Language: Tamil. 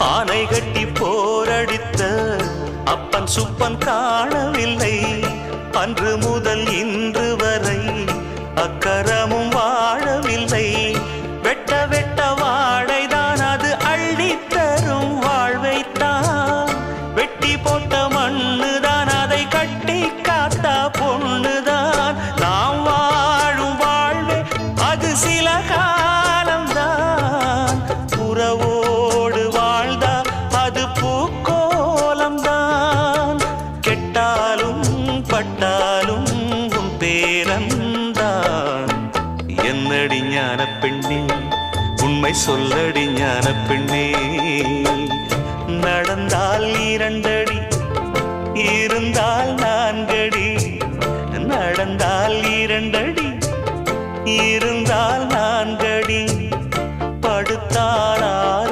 ஆனை கட்டி போரடித்த அப்பன் சுப்பன் காணவில்லை. அன்று முதல் இன்று வரை அக்கரமும் வாழவில்லை. வெட்ட வெட்ட வாழைதான் அது அள்ளித் தரும் வாழ்வைத்தான் வெட்டி போட்ட மண்ணுதான் அதை கட்டி காத்தா பொண்ணுதான். நாம் வாழும் வாழ்வே அது சில கா பட்டாலும் பட்டாலும் உன் பேரந்தான் என்னடி ஞான பெண்ணே உண்மை சொல்லடி ஞான பெண்ணே நடந்தால் இரண்டடி இருந்தால் நான்கடி. நடந்தால் இரண்டடி இருந்தால் நான்கடி. படுத்தாள்